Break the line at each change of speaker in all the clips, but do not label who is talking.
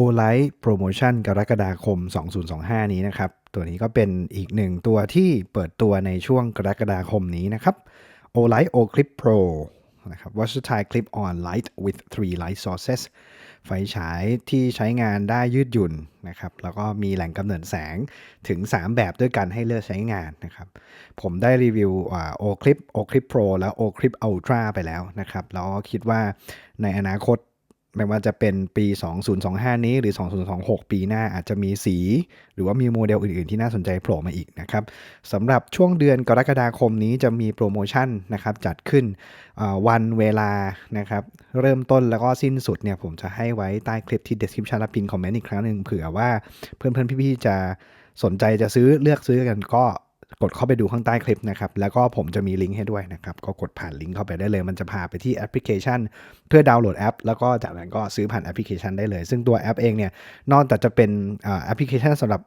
o l i g h t Promotion กรกฎาคม 2025 นี้นะครับ ตัวนี้ก็เป็นอีกหนึ่งตัวที่เปิดตัวในช่วงกรกฎาคมนี้นะครับ o l i g h t O Clip Pro นะครับ Versatile Clip on Light with 3 light sources ไฟฉายที่ใช้งานได้ยืดหยุ่นนะครับ แล้วก็มีแหล่งกำเนิดแสงถึง 3 แบบด้วยกันให้เลือกใช้งานนะครับ ผมได้รีวิวโอคลิปโอคลิป Pro และโอคลิป Ultra ไปแล้วนะครับ แล้วคิดว่าในอนาคต ไม่ว่าจะเป็นปี 2025 นี้หรือ 2026 ปีหน้าอาจจะมีสี หรือว่ามีโมเดลอื่นๆ ที่น่าสนใจโผล่มาอีกนะครับสำหรับช่วงเดือนกรกฎาคมนี้จะมีโปรโมชั่นนะครับจัดขึ้นวันเวลานะครับเริ่มต้นแล้วก็สิ้นสุดเนี่ยผมจะให้ไว้ใต้คลิปที่ description และพินคอมเมนต์อีกครั้งหนึ่งเผื่อว่าเพื่อนๆ พี่ๆ จะสนใจจะซื้อเลือกซื้อกันก็ กดเข้าไปดูข้างใต้คลิปนะครับ แล้วก็ผมจะมีลิงก์ให้ด้วยนะครับ ก็กดผ่านลิงก์เข้าไปได้เลย มันจะพาไปที่แอปพลิเคชัน เพื่อดาวน์โหลดแอป แล้วก็จากนั้นก็ซื้อผ่านแอปพลิเคชันได้เลย ซึ่งตัวแอปเองเนี่ย นอกจากจะเป็นแอปพลิเคชันสำหรับ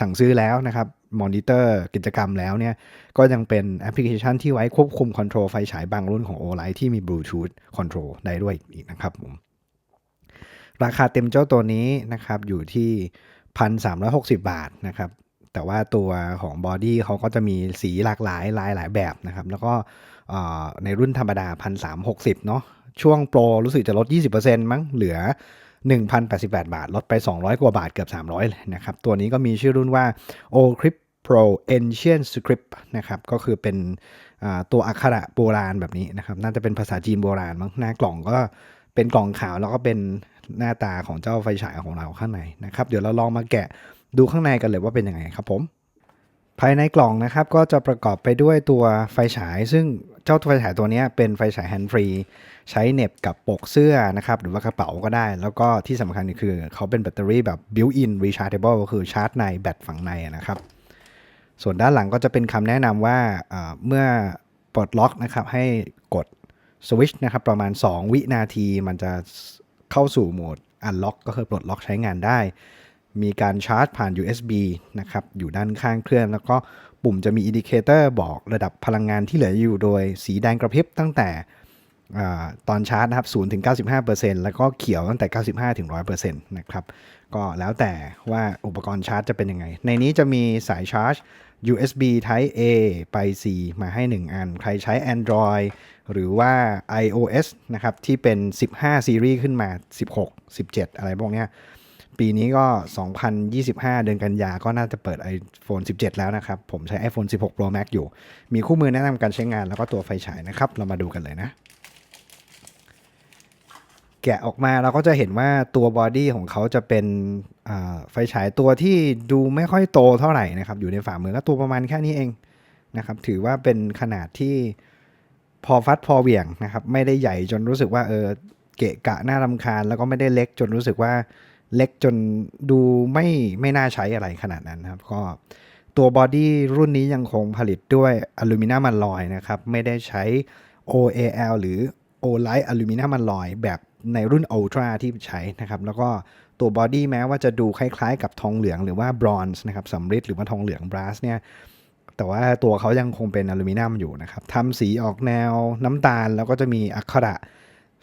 สั่งซื้อแล้วนะครับมอนิเตอร์กิจกรรมแล้วเนี่ย ก็ยังเป็นแอปพลิเคชันที่ไว้ควบคุมคอนโทรลไฟฉายบางรุ่นของ o l i g h t ที่มีบลูทูธคอนโทรลได้ด้วยอีกนะครับผมราคาเต็มเจ้าตัวนี้นะครับอยู่ที่ 1,360 บาทนะครับ แต่ว่าตัวของบอดี้เขาก็จะมีสีหลากหลายลายหลายแบบนะครับ แล้วก็ในรุ่นธรรมดา 1,360 เนาะช่วงโปรรู้สึกจะลด 20%มั้งเหลือ 1,088 บาท ลดไป 200 กว่าบาทเกือบ 300 เลยนะครับ ตัวนี้ก็มีชื่อรุ่นว่า o c r y p Pro Ancient Script นะครับ ก็คือเป็นตัวอักขระโบราณแบบนี้นะครับ น่าจะเป็นภาษาจีนโบราณมั้งหน้ากล่องก็เป็นกล่องขาวแล้วก็เป็นหน้าตาของเจ้าไฟฉายของเราข้างในนะครับ เดี๋ยวเราลองมาแกะ ดูข้างในกันเลยว่าเป็นยังไงครับผม ภายในกล่องนะครับก็จะประกอบไปด้วยตัวไฟฉาย ซึ่งเจ้าไฟฉายตัวนี้เป็นไฟฉายแฮนด์ฟรี ใช้เน็บกับปกเสื้อนะครับหรือว่ากระเป๋าก็ได้ แล้วก็ที่สำคัญคือเขาเป็นแบตเตอรี่แบบ built-in rechargeable ก็คือชาร์จในแบตฝังในนะครับส่วนด้านหลังก็จะเป็นคำแนะนำว่าเมื่อปลดล็อกนะครับให้กดสวิตช์นะครับประมาณ 2 วินาทีมันจะเข้าสู่โหมด unlock ก็คือปลดล็อกใช้งานได้ มีการชาร์จผ่าน USB นะครับอยู่ด้านข้างเครื่อง แล้วก็ปุ่มจะมีอินดิเคเตอร์บอกระดับพลังงานที่เหลืออยู่โดยสีแดงกระพริบตั้งแต่อตอนชาร์จนะครับ0ถึง 95%แล้วก็เขียวตั้งแต่ 95ถึง100%นะครับ ก็แล้วแต่ว่าอุปกรณ์ชาร์จจะเป็นยังไง ในนี้จะมีสายชาร์จ USB Type A ไป C มาให้ 1 อัน ใครใช้ Android หรือว่า iOS นะครับ ที่เป็น 15 ซีรีส์ขึ้นมา 16 17 อะไรพวกเนี้ย ปีนี้ก็ 2025 เดือนกันยาก็น่าจะเปิด iPhone 17 แล้วนะครับ ผมใช้ iPhone 16 Pro Max อยู่ มีคู่มือแนะนำการใช้งานแล้วก็ตัวไฟฉายนะครับ เรามาดูกันเลยนะ แกะออกมาเราก็จะเห็นว่าตัวบอดี้ของเขาจะเป็นไฟฉายตัวที่ดูไม่ค่อยโตเท่าไหร่นะครับ อยู่ในฝ่ามือก็ตัวประมาณแค่นี้เองนะครับ ถือว่าเป็นขนาดที่พอฟัดพอเหวี่ยงนะครับ ไม่ได้ใหญ่จนรู้สึกว่าเออเกะกะน่ารำคาญ แล้วก็ไม่ได้เล็กจนรู้สึกว่า เล็กจนดูไม่ไม่น่าใช้อะไรขนาดนั้นนะครับ ก็ตัวบอดี้รุ่นนี้ยังคงผลิตด้วยอลูมิเนียมมันลอยนะครับ ไม่ได้ใช้ OAL หรือ o l i g h t อลูมิเนียมมันลอยแบบในรุ่น Ultra ที่ใช้นะครับ แล้วก็ตัวบอดี้แม้ว่าจะดูคล้ายๆ กับทองเหลืองหรือว่าบรอนซ์นะครับสำริดหรือว่าทองเหลืองบรัสเนี่ยแต่ว่าตัวเขายังคงเป็นอลูมิเนียมอยู่นะครับทำสีออกแนวน้ำตาลแล้วก็จะมีอักขระ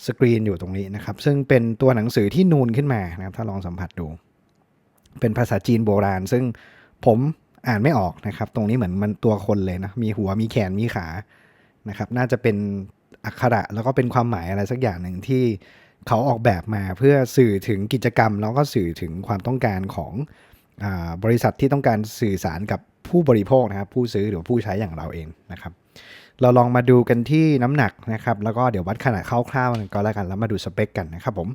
สกรีนอยู่ตรงนี้นะครับ ซึ่งเป็นตัวหนังสือที่นูนขึ้นมานะครับถ้าลองสัมผัสดู เป็นภาษาจีนโบราณ ซึ่งผมอ่านไม่ออกนะครับ ตรงนี้เหมือนมันตัวคนเลยนะมีหัวมีแขนมีขานะครับ น่าจะเป็นอักขระแล้วก็เป็นความหมายอะไรสักอย่างหนึ่งที่เขาออกแบบมาเพื่อสื่อถึงกิจกรรม แล้วก็สื่อถึงความต้องการของอบริษัทที่ต้องการสื่อสารกับผู้บริโภคนะครับ ผู้ซื้อหรือผู้ใช้อย่างเราเองนะครับ เราลองมาดูกันที่น้ำหนักนะครับ แล้วก็เดี๋ยววัดขนาดคร่าวๆกันก็แล้วกันแล้วมาดูสเปคกันนะครับผม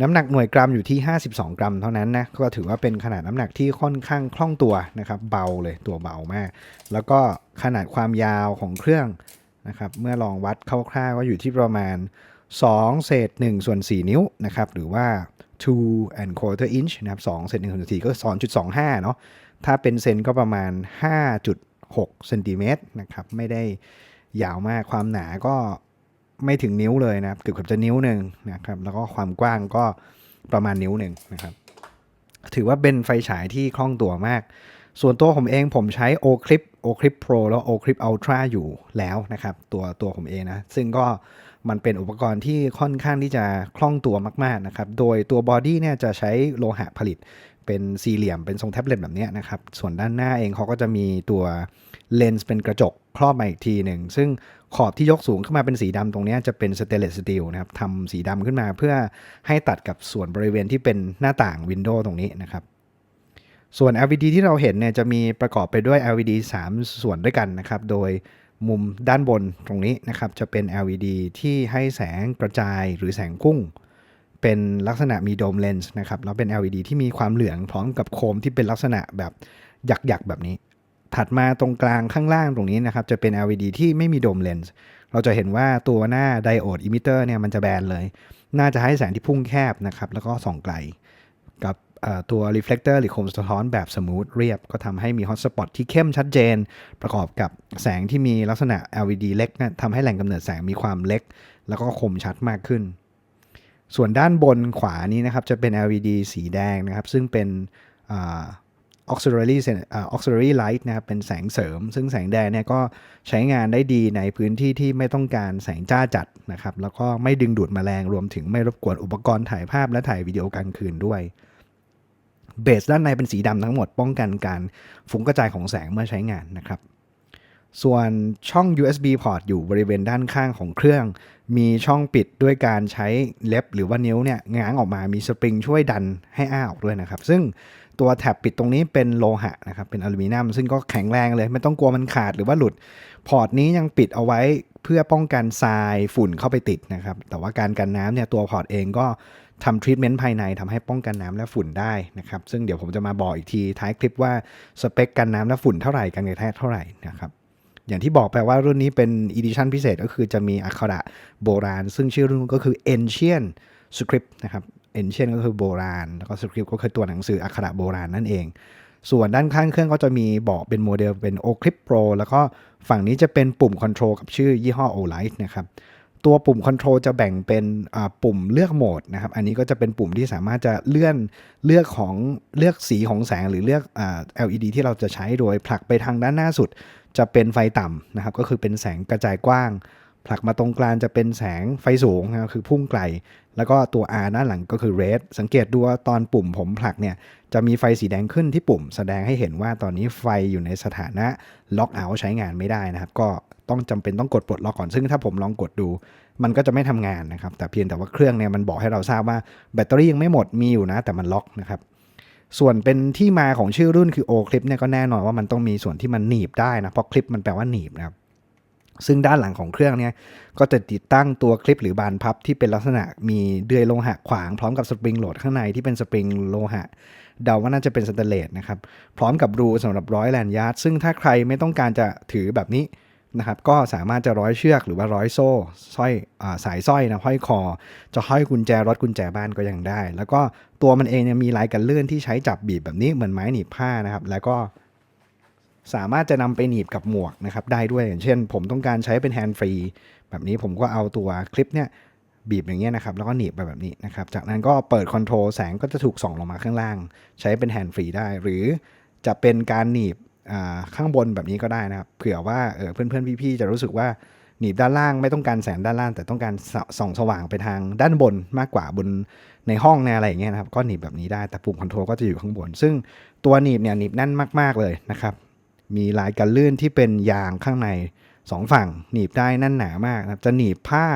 น้ำหนักหน่วยกรัมอยู่ที่ 52 กรัมเท่านั้นนะ ก็ถือว่าเป็นขนาดน้ำหนักที่ค่อนข้างคล่องตัวนะครับ เบาเลย ตัวเบามาก แล้วก็ขนาดความยาวของเครื่องนะครับ เมื่อลองวัดคร่าวๆก็อยู่ที่ประมาณ 2 เศษ1ส่วน4นิ้วนะครับ หรือว่า 2 and quarter inch นะครับ2เศษ1ส่วน4ก็2.25 เนาะ ถ้าเป็นเซนก็ประมาณ 6เซนติเมตรนะครับไม่ได้ยาวมากความหนาก็ไม่ถึงนิ้วเลยนะครับเกือบจะนิ้วหนึ่งนะครับแล้วก็ความกว้างก็ประมาณนิ้วหนึ่งนะครับ ถือว่าเป็นไฟฉายที่คล่องตัวมาก ส่วนตัวผมเองผมใช้ o c l i p o c l i p Pro แล้ว o c l i p Ultra อยู่แล้วนะครับ ตัวตัวผมเองนะ ซึ่งก็มันเป็นอุปกรณ์ที่ค่อนข้างที่จะคล่องตัวมาก ๆ นะครับ โดยตัวบอดี้เนี่ยจะใช้โลหะผลิต เป็นสี่เหลี่ยมเป็นทรงแท็บเล็ตแบบนี้นะครับ ส่วนด้านหน้าเองเขาก็จะมีตัวเลนส์เป็นกระจกครอบมาอีกทีหนึ่ง ซึ่งขอบที่ยกสูงขึ้นมาเป็นสีดำตรงนี้จะเป็นสเตเลสสตีลนะครับทำสีดำขึ้นมาเพื่อให้ตัดกับส่วนบริเวณที่เป็นหน้าต่างวินโดว์ตรงนี้นะครับส่วน LED ที่เราเห็นเนี่ยจะมีประกอบไปด้วย LED 3 ส่วนด้วยกันนะครับ โดยมุมด้านบนตรงนี้นะครับ จะเป็น LED ที่ให้แสงกระจายหรือแสงพุ่ง เป็นลักษณะมีโดมเลนส์นะครับแล้วเป็น LED ที่มีความเหลืองพร้อมกับโคมที่เป็นลักษณะแบบหยักๆแบบนี้ ถัดมาตรงกลางข้างล่างตรงนี้นะครับจะเป็น LED ที่ไม่มีโดมเลนส์เราจะเห็นว่าตัวหน้าไดโอดอิมิเตอร์เนี่ยมันจะแบนเลย น่าจะให้แสงที่พุ่งแคบนะครับแล้วก็ส่องไกล กับตัว reflector หรือโคมสะท้อนแบบสมูทเรียบ ก็ทำให้มี hotspot ที่เข้มชัดเจน ประกอบกับแสงที่มีลักษณะ LED เล็กนะทำให้แหล่งกำเนิดแสงมีความเล็ก แล้วก็คมชัดมากขึ้น ส่วนด้านบนขวานี้นะครับจะเป็น LED สีแดงนะครับ ซึ่งเป็นอ auxiliary auxiliary light นะครับเป็นแสงเสริม ซึ่งแสงแดงเนี่ยก็ใช้งานได้ดีในพื้นที่ที่ไม่ต้องการแสงจ้าจัดนะครับ แล้วก็ไม่ดึงดูดแมลงรวมถึงไม่รบกวนอุปกรณ์ถ่ายภาพและถ่ายวิดีโอกลางคืนด้วยเบสด้านในเป็นสีดำทั้งหมดป้องกันการฟุ้งกระจายของแสงเมื่อใช้งานนะครับ ส่วนช่อง USB port อยู่บริเวณด้านข้างของเครื่อง มีช่องปิดด้วยการใช้เล็บหรือว่านิ้วเนี่ยง้างออกมามีสปริงช่วยดันให้อ้าออกด้วยนะครับ ซึ่งตัวแท็บปิดตรงนี้เป็นโลหะนะครับเป็นอลูมิเนียมซึ่งก็แข็งแรงเลยไม่ต้องกลัวมันขาดหรือว่าหลุด พอร์ตนี้ยังปิดเอาไว้เพื่อป้องกันทรายฝุ่นเข้าไปติดนะครับ แต่ว่าการกันน้ำเนี่ยตัวพอร์ตเองก็ทำทรีทเมนต์ภายในทำให้ป้องกันน้ำและฝุ่นได้นะครับ ซึ่งเดี๋ยวผมจะมาบอกอีกทีท้ายคลิปว่าสเปคกันน้ำและฝุ่นเท่าไหร่กันกระแทกเท่าไหร่นะครับ อย่างที่บอกไปว่ารุ่นนี้เป็นอีดิชันพิเศษก็คือจะมีอักขระโบราณ ซึ่งชื่อรุ่นก็คือ Ancient Script นะครับ Ancient ก็คือโบราณ แล้วก็ Script ก็คือตัวหนังสืออักขระโบราณนั่นเอง ส่วนด้านข้างเครื่องก็จะมีบอกเป็นโมเดลเป็น Oclip Pro แล้วก็ฝั่งนี้จะเป็นปุ่มคอนโทรลกับชื่อยี่ห้อ Olight นะครับตัวปุ่มคอนโทรลจะแบ่งเป็นปุ่มเลือกโหมดนะครับ อันนี้ก็จะเป็นปุ่มที่สามารถจะเลื่อนเลือกของเลือกสีของแสงหรือเลือกอ LED ที่เราจะใช้โดยผลักไปทางด้านหน้าสุด จะเป็นไฟต่ำนะครับ ก็คือเป็นแสงกระจายกว้าง ผลักมาตรงกลางจะเป็นแสงไฟสูงนะครับคือพุ่งไกล แล้วก็ตัว R ด้านหลังก็คือ red สังเกตดูว่าตอนปุ่มผมผลักเนี่ยจะมีไฟสีแดงขึ้นที่ปุ่ม แสดงให้เห็นว่าตอนนี้ไฟอยู่ในสถานะล็อกเอาใช้งานไม่ได้นะครับ ก็ต้องจำเป็นต้องกดปลดล็อกก่อนซึ่งถ้าผมลองกดดู มันก็จะไม่ทำงานนะครับ แต่เพียงแต่ว่าเครื่องเนี่ยมันบอกให้เราทราบว่าแบตเตอรี่ยังไม่หมดมีอยู่นะ แต่มันล็อกนะครับ ส่วนเป็นที่มาของชื่อรุ่นคือ O Clip เนี่ยก็แน่นอนว่ามันต้องมีส่วนที่มันหนีบได้นะเพราะคลิปมันแปลว่าหนีบนะครับซึ่งด้านหลังของเครื่องเนี่ยก็จะติดตั้งตัวคลิปหรือบานพับที่เป็นลักษณะมีเดือยโลหะขวางพร้อมกับสปริงโหลดข้างในที่เป็นสปริงโลหะเดาว่าน่าจะเป็นสแตนเลสนะครับพร้อมกับรูสำหรับร้อยแลนยาร์ดซึ่งถ้าใครไม่ต้องการจะถือแบบนี้ นะครับก็สามารถจะร้อยเชือกหรือว่าร้อยโซ่สร้อยอสายสร้อยนะห้อยคอ จะห้อยกุญแจรถกุญแจบ้านก็ยังได้ แล้วก็ตัวมันเองเนี่ยมีลายกันเลื่อนที่ใช้จับบีบแบบนี้เหมือนไม้หนีบผ้านะครับ แล้วก็สามารถจะนำไปหนีบกับหมวกนะครับได้ด้วยอย่างเช่น ผมต้องการใช้เป็นแฮนด์ฟรีแบบนี้ผมก็เอาตัวคลิปเนี่ยบีบอย่างเงี้ยนะครับแล้วก็หนีบไปแบบนี้นะครับ จากนั้นก็เปิดคอนโทรลแสงก็จะถูกส่องลงมาข้างล่าง ใช้เป็นแฮนด์ฟรีได้ หรือจะเป็นการหนีบ ข้างบนแบบนี้ก็ได้นะครับเผื่อว่าเเพื่อนๆพี่ๆจะรู้สึกว่าหนีบด้านล่างไม่ต้องการแสงด้านล่าง แต่ต้องการส่องสว่างไปทางด้านบนมากกว่าบนในห้องในอะไรอย่างเงี้ยนะครับก็หนีบแบบนี้ได้แต่ปุ่มคอนโทรลก็จะอยู่ข้างบน ซึ่งตัวหนีบเนี่ยหนีบแน่นมากๆเลยนะครับ มีลายกันลื่นที่เป็นยางข้างในสองฝั่ง หนีบได้แน่นหนามากนะครับจะหนีบผ้า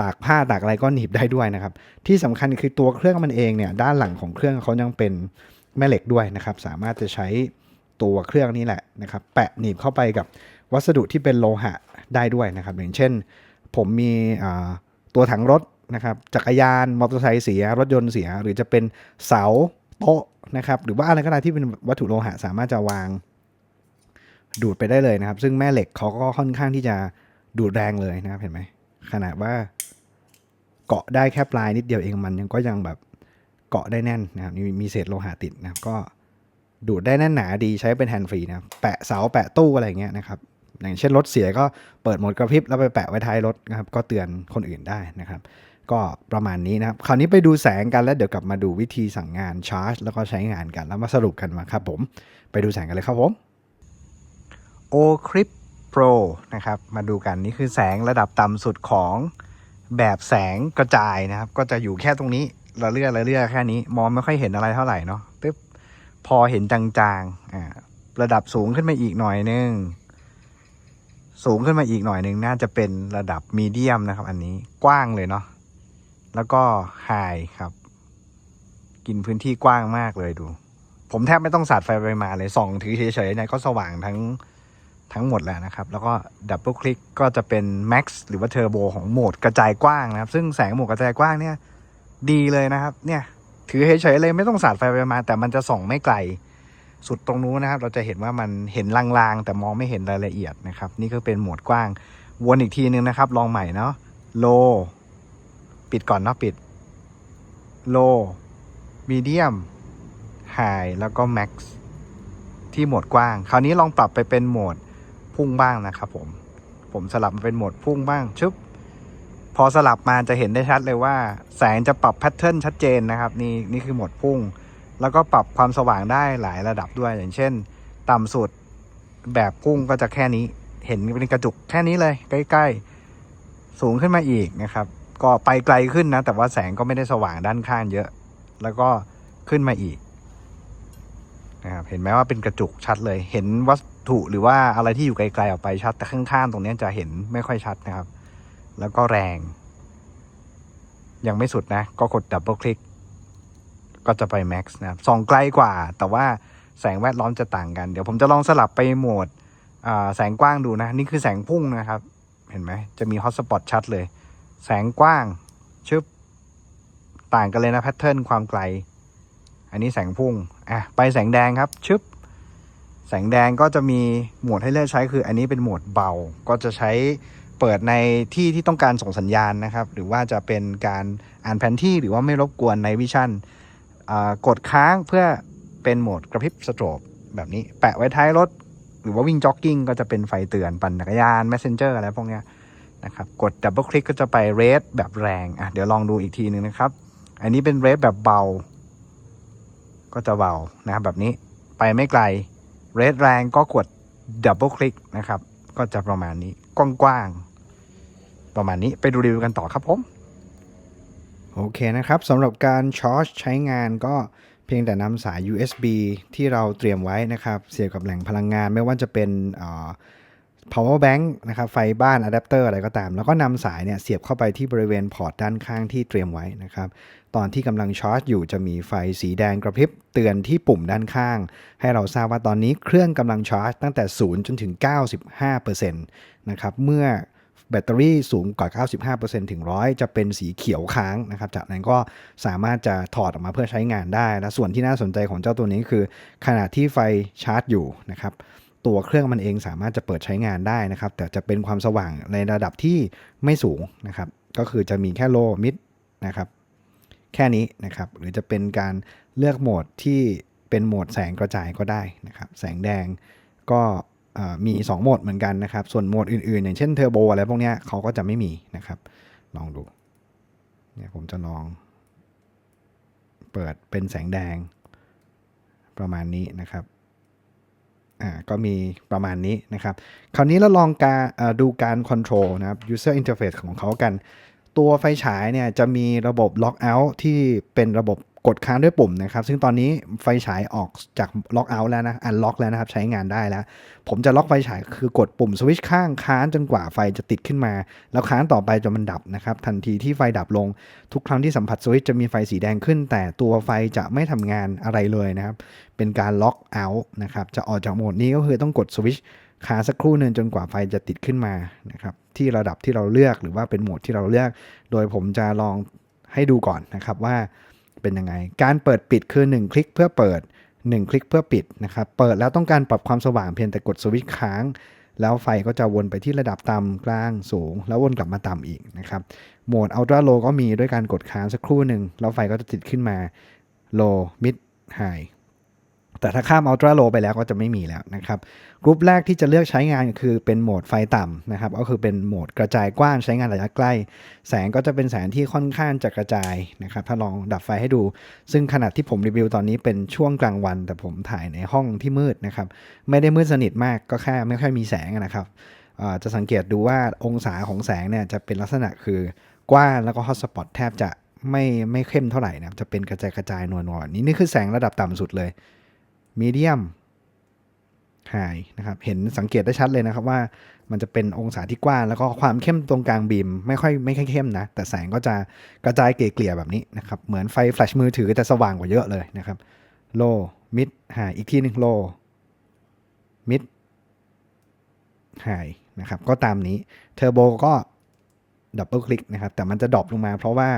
ตากผ้าตากอะไรก็หนีบได้ด้วยนะครับ ที่สำคัญคือตัวเครื่องมันเองเนี่ยด้านหลังของเครื่องเขายังเป็นแม่เหล็กด้วยนะครับ สามารถจะใช้ ตัวเครื่องนี้แหละนะครับแปะหนีบเข้าไปกับวัสดุที่เป็นโลหะได้ด้วยนะครับ อย่างเช่น ผมมีตัวถังรถนะครับจักรยานมอเตอร์ไซค์เสีย รถยนต์เสีย หรือจะเป็นเสาโต๊ะนะครับ หรือว่าอะไรก็ได้ที่เป็นวัตถุโลหะสามารถจะวาง ดูดไปได้เลยนะครับ ซึ่งแม่เหล็กเขาก็ค่อนข้างที่จะดูดแรงเลยนะครับเห็นไหมขนาดว่าเกาะได้แค่ปลายนิดเดียวเองมันยังก็ยังแบบเกาะได้แน่นนะครับนี่มีเศษโลหะติดนะครับก็ ดูดได้แน่นหนาดีใช้เป็นแฮนด์ฟรีนะแปะเสาแปะตู้อะไรอย่างเงี้ยนะครับอย่างเช่นรถเสียก็เปิดโหมดกระพริบแล้วไปแปะไว้ท้ายรถนะครับก็เตือนคนอื่นได้นะครับ ก็ประมาณนี้นะครับคราวนี้ไปดูแสงกันแล้วเดี๋ยวกลับมาดูวิธีสั่งงานชาร์จ แล้วก็ใช้งานกันแล้วมาสรุปกันมาครับผมไปดูแสงกันเลยครับผม O Clip Pro นะครับมาดูกันนี่คือแสงระดับต่ำสุดของแบบแสงกระจายนะครับ ก็จะอยู่แค่ตรงนี้ระเลื่อระเลื่อแค่นี้ มองไม่ค่อยเห็นอะไรเท่าไหร่เนาะปึ๊บ พอเห็นจางๆอ่าระดับสูงขึ้นมาอีกหน่อยนึงสูงขึ้นมาอีกหน่อยหนึ่งน่าจะเป็นระดับมีเดียมนะครับ อันนี้กว้างเลยเนาะแล้วก็ไฮครับ กินพื้นที่กว้างมากเลยดู ผมแทบไม่ต้องสาดไฟไปมาเลยส่องถือเฉยๆเนี่ยก็สว่างทั้งทั้งหมดแล้วนะครับ แล้วก็ดับเบิลคลิกก็จะเป็น Max หรือว่าเทอร์โบของโหมดกระจายกว้างนะครับ ซึ่งแสงโหมดกระจายกว้างเนี่ย ดีเลยนะครับ เนี่ย ถือเฉยๆเลยไม่ต้องสาดไฟไปมา แต่มันจะส่องไม่ไกล สุดตรงนู้นนะครับ เราจะเห็นว่ามันเห็นลางๆ แต่มองไม่เห็นรายละเอียดนะครับ นี่ก็เป็นโหมดกว้าง วนอีกทีนึงนะครับ ลองใหม่เนาะโลปิดก่อนเนาะปิดโลมีเดียมไฮแล้วก็แม็กซ์ที่โหมดกว้าง คราวนี้ลองปรับไปเป็นโหมดพุ่งบ้างนะครับผมผมสลับมาเป็นโหมดพุ่งบ้างชึบ พอสลับมาจะเห็นได้ชัดเลยว่า แสงจะปรับแพทเทิร์นชัดเจนนะครับ นี่นี่คือโหมดพุ่ง แล้วก็ปรับความสว่างได้หลายระดับด้วย อย่างเช่น ต่ำสุดแบบพุ่งก็จะแค่นี้เห็นเป็นกระจุกแค่นี้เลย ใกล้ ๆ สูงขึ้นมาอีกนะครับ ก็ไปไกลขึ้นนะ แต่ว่าแสงก็ไม่ได้สว่างด้านข้างเยอะ แล้วก็ขึ้นมาอีกนะครับเห็นไหมว่าเป็นกระจุกชัดเลย เห็นวัตถุหรือว่าอะไรที่อยู่ไกลๆออกไปชัด แต่ข้างๆตรงนี้จะเห็นไม่ค่อยชัดนะครับ แล้วก็แรง ยังไม่สุดนะ ก็กดดับเบิลคลิกก็จะไปแม็กซ์นะครับส่องไกลกว่า แต่ว่าแสงแวดล้อมจะต่างกัน เดี๋ยวผมจะลองสลับไปโหมดแสงกว้างดูนะ นี่คือแสงพุ่งนะครับ เห็นไหม จะมีฮอตสปอตชัดเลย แสงกว้าง ชึบ ต่างกันเลยนะแพทเทิร์นความไกล อันนี้แสงพุ่ง อะ ไปแสงแดงครับ ชึบ แสงแดงก็จะมีโหมดให้เลือกใช้คือ อันนี้เป็นโหมดเบา ก็จะใช้ เปิดในที่ที่ต้องการส่งสัญญาณนะครับ หรือว่าจะเป็นการอ่านแผนที่หรือว่าไม่รบกวนในวิชั่นกดค้างเพื่อเป็นโหมดกระพริบสโตรบแบบนี้ แปะไว้ท้ายรถ หรือว่าวิ่งจ็อกกิ้งก็จะเป็นไฟเตือนปั่นจักรยาน Messenger อะไรพวกนี้นะครับกดดับเบิลคลิกก็จะไปเรดแบบแรงอะเดี๋ยวลองดูอีกทีหนึ่งนะครับ อันนี้เป็นเรดแบบเบา ก็จะเบานะครับแบบนี้ไปไม่ไกลเรดแรงก็กดดับเบิลคลิกนะครับ ก็จะประมาณนี้กว้างๆ ประมาณนี้ไปดูรีวิวกันต่อครับผม โอเคนะครับสำหรับการชาร์จใช้งานก็เพียงแต่นำสาย USB ที่เราเตรียมไว้นะครับ เสียบกับแหล่งพลังงานไม่ว่าจะเป็นอ่อ power bank นะครับไฟบ้านอะแดปเตอร์อะไรก็ตาม แล้วก็นำสายเนี่ยเสียบเข้าไปที่บริเวณพอร์ตด้านข้างที่เตรียมไว้นะครับ ตอนที่กำลังชาร์จอยู่จะมีไฟสีแดงกระพริบเตือนที่ปุ่มด้านข้าง ให้เราทราบว่าตอนนี้เครื่องกำลังชาร์จตั้งแต่ 0 จนถึง 95%นะครับเมื่อ แบตเตอรี่สูงกว่า 95%ถึง 100 จะเป็นสีเขียวค้างนะครับ จากนั้นก็สามารถจะถอดออกมาเพื่อใช้งานได้ และส่วนที่น่าสนใจของเจ้าตัวนี้คือ ขณะที่ไฟชาร์จอยู่นะครับตัวเครื่องมันเองสามารถจะเปิดใช้งานได้นะครับ แต่จะเป็นความสว่างในระดับที่ไม่สูงนะครับ ก็คือจะมีแค่โลมิดนะครับ แค่นี้นะครับ หรือจะเป็นการเลือกโหมดที่เป็นโหมดแสงกระจายก็ได้นะครับ แสงแดงก็ มี 2 โหมดเหมือนกันนะครับ ส่วนโหมดอื่นๆ อย่างเช่นเทอร์โบอะไรพวกนี้เขาก็จะไม่มีนะครับ ลองดูเนี่ยผมจะลอง เปิดเป็นแสงแดงประมาณนี้นะครับอ่าก็มีประมาณนี้นะครับ คราวนี้เราลองการดูการ control นะครับ user interface ของเขากัน ตัวไฟฉายเนี่ยจะมีระบบ lock out ที่เป็นระบบ กดค้างด้วยปุ่มนะครับ ซึ่งตอนนี้ไฟฉายออกจาก lock out แล้วนะ unlock แล้วนะครับ ใช้งานได้แล้ว ผมจะล็อกไฟฉายคือกดปุ่มสวิตช์ข้างค้างจนกว่าไฟจะติดขึ้นมา แล้วค้างต่อไปจนมันดับนะครับ ทันทีที่ไฟดับลง ทุกครั้งที่สัมผัสสวิตช์จะมีไฟสีแดงขึ้น แต่ตัวไฟจะไม่ทำงานอะไรเลยนะครับ เป็นการล็อกเอาท์นะครับ จะออกจากโหมดนี้ก็คือต้องกดสวิตช์ค้างสักครู่หนึ่งจนกว่าไฟจะติดขึ้นมานะครับที่ระดับที่เราเลือกหรือว่าเป็นโหมดที่เราเลือก โดยผมจะลองให้ดูก่อนนะครับว่า เป็นยังไง การเปิดปิดคือ 1 คลิกเพื่อเปิด 1 คลิกเพื่อปิดนะครับ เปิดแล้วต้องการปรับความสว่างเพียงแต่กดสวิตช์ค้าง แล้วไฟก็จะวนไปที่ระดับต่ำกลางสูง แล้ววนกลับมาต่ำอีกนะครับ โหมดอัลตร้าโลก็มีด้วยการกดค้างสักครู่หนึ่งแล้วไฟก็จะติดขึ้นมาโลมิดไฮ แต่ถ้าข้าม Ultra Low ไปแล้วก็จะไม่มีแล้วนะครับกรุ๊ปแรกที่จะเลือกใช้งานคือเป็นโหมดไฟต่ำนะครับก็คือเป็นโหมดกระจายกว้างใช้งานระยะใกล้ แสงก็จะเป็นแสงที่ค่อนข้างจะกระจายนะครับถ้าลองดับไฟให้ดู ซึ่งขนาดที่ผมรีวิวตอนนี้เป็นช่วงกลางวัน แต่ผมถ่ายในห้องที่มืดนะครับไม่ได้มืดสนิทมากก็แค่ไม่ค่อยมีแสงนะครับจะสังเกตดูว่าองศาของแสงเนี่ยจะเป็นลักษณะคือกว้างแล้วก็ฮอตสปอตแทบจะไม่ไม่เข้มเท่าไหร่นะครับจะเป็นกระจายกระจายนวลๆนี่นี่คือแสงระดับต่ำสุดเลย มีเดียมไฮนะครับ เห็นสังเกตได้ชัดเลยนะครับว่ามันจะเป็นองศาที่กว้างแล้วก็ความเข้มตรงกลางบีม ไม่ค่อยไม่ค่อยเข้มนะ แต่แสงก็จะกระจายเกลี่ยแบบนี้นะครับ เหมือนไฟแฟลชมือถือจะสว่างกว่าเยอะเลยนะครับโลมิดไฮอีกที่หนึ่งโลมิดไฮนะครับ ก็ตามนี้เทอร์โบก็ดับเบิลคลิกนะครับ แต่มันจะดรอปลงมาเพราะว่า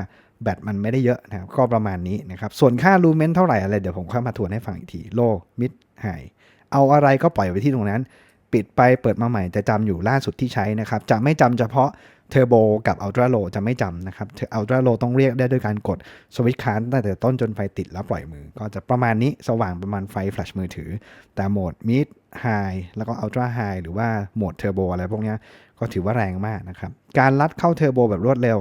แบตมันไม่ได้เยอะนะครับก็ประมาณนี้นะครับ ส่วนค่าลูเมนเท่าไหร่อะไรเดี๋ยวผมค่อยมาทวนให้ฟังอีกทีโลมิดไฮเอาอะไรก็ปล่อยไว้ที่ตรงนั้น ปิดไปเปิดมาใหม่จะจำอยู่ล่าสุดที่ใช้นะครับ จะไม่จำเฉพาะเทอร์โบกับอัลตร้าโลจะไม่จำนะครับอัลตร้าโลต้องเรียกได้ด้วยการกดสวิตช์ค้างตั้งแต่ต้นจนไฟติดแล้วปล่อยมือ ก็จะประมาณนี้สว่างประมาณไฟแฟลชมือถือ แต่โหมดมิดไฮแล้วก็อัลตร้าไฮหรือว่าโหมดเทอร์โบอะไรพวกนี้ก็ถือว่าแรงมากนะครับ การลัดเข้าเทอร์โบแบบรวดเร็ว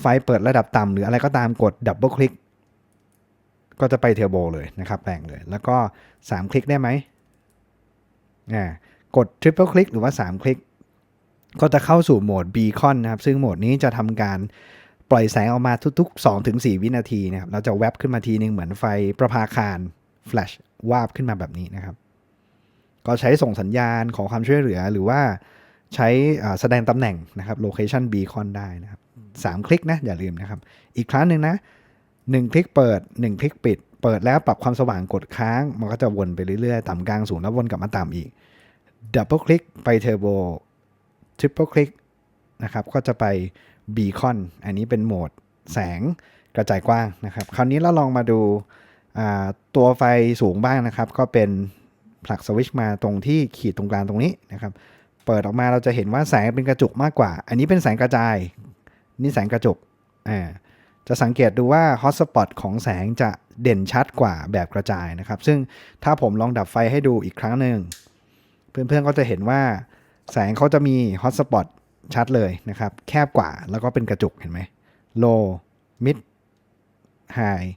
ไฟเปิดระดับต่ำหรืออะไรก็ตามกดดับเบิลคลิกก็จะไปเทอร์โบเลยนะครับแรงเลย แล้วก็ 3 คลิกได้ไหมอ่ากด Triple คลิกหรือว่า 3 คลิก ก็จะเข้าสู่โหมด Beacon นะครับ ซึ่งโหมดนี้จะทำการปล่อยแสงออกมาทุกๆ 2-4 วินาทีนะครับ เราจะแวบขึ้นมาทีนึงเหมือนไฟประภาคารแฟลชวาบขึ้นมาแบบนี้นะครับ ก็ใช้ส่งสัญญาณขอความช่วยเหลือหรือว่าใช้แสดงตำแหน่งนะครับ location beacon ได้นะครับ 3 คลิกนะ อย่าลืมนะครับ อีกครั้งหนึ่งนะ1คลิกเปิด 1 คลิกปิด เปิดแล้วปรับความสว่างกดค้าง มันก็จะวนไปเรื่อยๆ ต่ำกลางสูงแล้ววนกลับมาต่ำอีกดับเบิลคลิกไปเทอร์โบทริปเปิลคลิกนะครับก็จะไปบีคอนอันนี้เป็นโหมดแสงกระจายกว้างนะครับ คราวนี้เราลองมาดูตัวไฟสูงบ้างนะครับ ก็เป็นผลักสวิชมาตรงที่ขีดตรงกลางตรงนี้นะครับ เปิดออกมาเราจะเห็นว่าแสงเป็นกระจุกมากกว่า อันนี้เป็นแสงกระจาย นี่แสงกระจกอ่าจะสังเกตดูว่าฮอตสปอตของแสงจะเด่นชัดกว่าแบบกระจายนะครับ ซึ่งถ้าผมลองดับไฟให้ดูอีกครั้งหนึ่ง เพื่อนๆก็จะเห็นว่าแสงเขาจะมีฮอตสปอตชัดเลยนะครับ แคบกว่าแล้วก็เป็นกระจุกเห็นไหม low mid high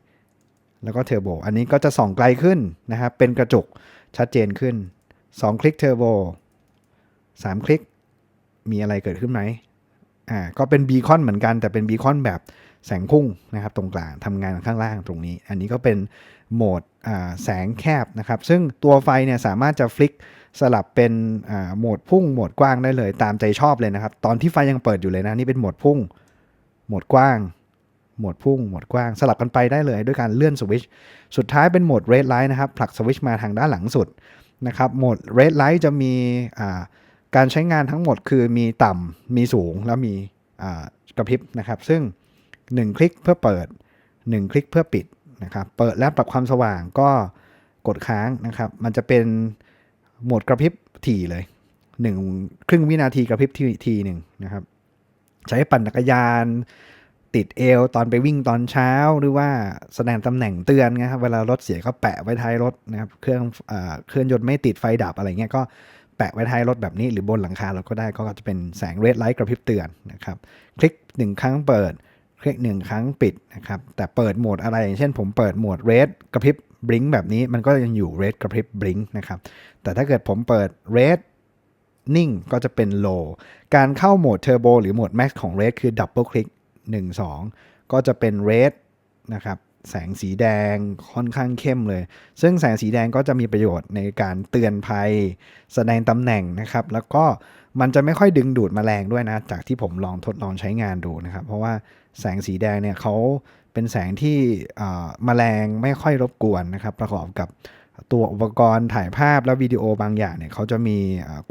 แล้วก็เทอร์โบอันนี้ก็จะส่องไกลขึ้นนะครับ เป็นกระจุกชัดเจนขึ้น 2 คลิกเทอร์โบ3 คลิกมีอะไรเกิดขึ้นไหม อ่าก็เป็นบีคอนเหมือนกันแต่เป็นบีคอนแบบแสงพุ่งนะครับตรงกลางทำงานข้างล่างตรงนี้ อันนี้ก็เป็นโหมดแสงแคบนะครับ ซึ่งตัวไฟเนี่ยสามารถจะฟลิกสลับเป็นโหมดพุ่งโหมดกว้างได้เลยตามใจชอบเลยนะครับ ตอนที่ไฟยังเปิดอยู่เลยนะนี่เป็นโหมดพุ่งโหมดกว้างโหมดพุ่งโหมดกว้างสลับกันไปได้เลยด้วยการเลื่อนสวิตช์สุดท้ายเป็นโหมดเรดไลท์นะครับผลักสวิตช์มาทางด้านหลังสุดนะครับโหมดเรดไลท์จะมี การใช้งานทั้งหมดคือมีต่ำมีสูงแล้วมีกระพริบนะครับ ซึ่ง 1 คลิกเพื่อเปิด 1 คลิกเพื่อปิดนะครับเปิดแล้วปรับความสว่างก็กดค้างนะครับ มันจะเป็นโหมดกระพริบถี่เลยหนึ่งครึ่งวินาทีกระพริบทีทีหนึ่งนะครับ ใช้ปั่นจักรยาน ติดเอวตอนไปวิ่งตอนเช้าหรือว่าแสดงตำแหน่งเตือนนะครับเวลารถเสียก็แปะไว้ท้ายรถนะครับเครื่องเครื่องยนต์ไม่ติดไฟดับอะไรเงี้ยก็ แปะไว้ท้ายรถแบบนี้หรือบนหลังคาเราก็ได้ก็จะเป็นแสงเรดไลท์กระพริบเตือนนะครับ คลิก 1 ครั้งเปิด คลิก 1 ครั้งปิดนะครับ แต่เปิดโหมดอะไรอย่างเช่น ผมเปิดโหมดเรดกระพริบบลิงแบบนี้มันก็ยังอยู่เรดกระพริบบลิงนะครับ แต่ถ้าเกิดผมเปิด red นิ่งก็จะเป็น low การเข้าโหมด turbo หรือโหมด max ของ red คือ double click 1 2 ก็จะเป็น red นะครับ แสงสีแดงค่อนข้างเข้มเลย ซึ่งแสงสีแดงก็จะมีประโยชน์ในการเตือนภัย แสดงตำแหน่งนะครับ แล้วก็มันจะไม่ค่อยดึงดูดมแมลงด้วยนะ จากที่ผมลองทดลองใช้งานดูนะครับ เพราะว่าแสงสีแดงเนี่ยเขาเป็นแสงที่มแมลงไม่ค่อยรบกวนนะครับ ประกอบกับ ตัวอุปกรณ์ถ่ายภาพและวิดีโอบางอย่างเนี่ยเขาจะมี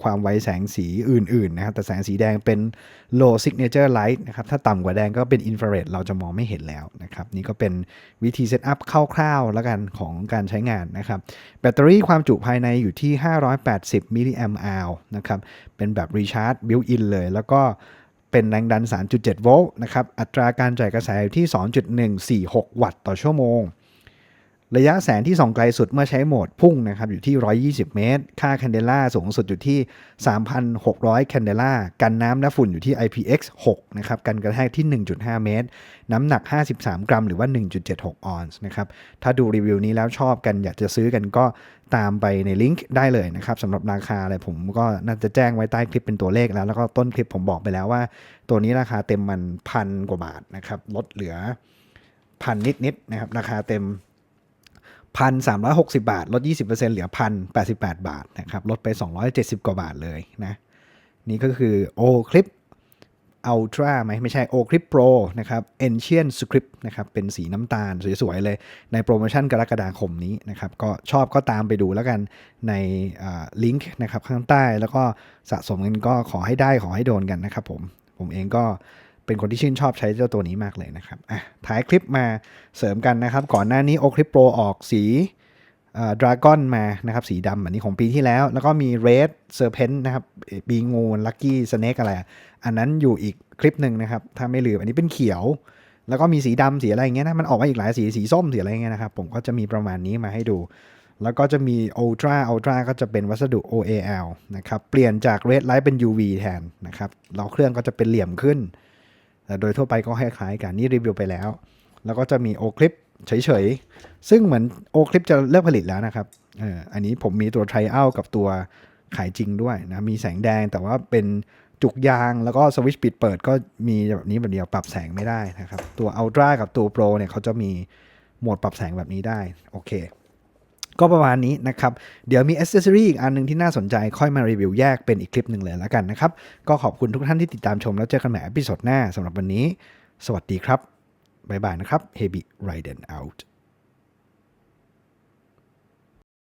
ความไวแสงสีอื่นๆนะครับแต่แสงสีแดงเป็น low signature light นะครับถ้าต่ำกว่าแดงก็เป็น infrared เราจะมองไม่เห็นแล้วนะครับนี่ก็เป็นวิธีเซตอัพคร่าวๆแล้วกันของการใช้งานนะครับแบตเตอรี่ความจุภายในอยู่ที่ 580มิลลิแอมป์อร์นะครับเป็นแบบ recharge built in เลย แล้วก็เป็นแรงดัน 3.7 โวลต์นะครับอัตราการจ่ายกระแสอยู่ที่ 2.146 วัตต์ต่อชั่วโมง ระยะแสงที่ส่องไกลสุดเมื่อใช้โหมดพุ่งนะครับอยู่ที่ 120 เมตร ค่าแคนเดล่าสูงสุดอยู่ที่ 3,600 แคนเดล่า กันน้ำและฝุ่นอยู่ที่ IPX 6นะครับ กันกระแทกที่ 1.5 เมตร น้ำหนัก 53 กรัม หรือว่า 1.76 ออนซ์นะครับ ถ้าดูรีวิวนี้แล้วชอบกันอยากจะซื้อกันก็ตามไปในลิงก์ได้เลยนะครับสำหรับราคาอะไรผมก็น่าจะแจ้งไว้ใต้คลิปเป็นตัวเลขแล้ว แล้วก็ต้นคลิปผมบอกไปแล้วว่า ตัวนี้ราคาเต็มมันพันกว่าบาทนะครับ ลดเหลือพันนิดๆนะครับ ราคาเต็ม พันสามร้อยหกสิบาท ลดยี่สิบเปอร์เซ็นต์เหลือพันแปดสิบแปดบาทนะครับ ลดไปสองร้อยเจ็ดสิบกว่าบาทเลยนะ นี่ก็คือ O Clip Ultra ไหมไม่ใช่ O Clip Pro นะครับ Ancient Script นะครับ เป็นสีน้ำตาลสวยๆเลย ในโปรโมชั่นกรกฎาคมนี้นะครับ ก็ชอบก็ตามไปดูแล้วกันในลิงก์นะครับข้างใต้ แล้วก็สะสมกันก็ขอให้ได้ขอให้โดนกันนะครับผม ผมเองก็ เป็นคนที่ชื่นชอบใช้เจ้าตัวนี้มากเลยนะครับอะท้ายคลิปมาเสริมกันนะครับ ก่อนหน้านี้ O Clip Pro ออกสีดราก้อนมานะครับสีดำแบบนี้ของปีที่แล้ว แล้วก็มี Red Serpent นะครับปีงู Lucky Snake อะไร อันนั้นอยู่อีกคลิปหนึ่งนะครับ ถ้าไม่ลืมอันนี้เป็นเขียว แล้วก็มีสีดำสีอะไรอย่างเงี้ยนะมันออกมาอีกหลายสีสีส้มสีอะไรเงี้ยนะครับ ผมก็จะมีประมาณนี้มาให้ดู แล้วก็จะมี Ultra Ultra ก็จะเป็นวัสดุ OAL นะครับเปลี่ยนจาก Red Light เป็น UV แทนนะครับแล้วเครื่องก็จะเป็นเหลี่ยมขึ้น แต่โดยทั่วไปก็คล้ายๆกันนี่รีวิวไปแล้ว แล้วก็จะมี O Clip เฉยๆ ซึ่งเหมือน O Clip จะเลิกผลิตแล้วนะครับเอออันนี้ผมมีตัว Trial กับตัวขายจริงด้วยนะ มีแสงแดงแต่ว่าเป็นจุกยางแล้วก็สวิตช์ปิดเปิดก็มีแบบนี้แบบเดียวปรับแสงไม่ได้นะครับ ตัว Ultra กับตัว Pro เนี่ยเขาจะมีโหมดปรับแสงแบบนี้ได้ โอเค ก็ประมาณนี้นะครับ เดี๋ยวมีอ c c e s s o r y อีกอันหนึงที่น่าสนใจค่อยมารีวิวแยกเป็นอีกคลิปหนึ่งเลยแล้วกันนะครับ ก็ขอบคุณทุกท่านที่ติดตามชมแล้วเจอกันใหม่อพิสดหน้าสำหรับวันนี้ สวัสดีครับบ๊ายบายนะครับ Heavy Riden out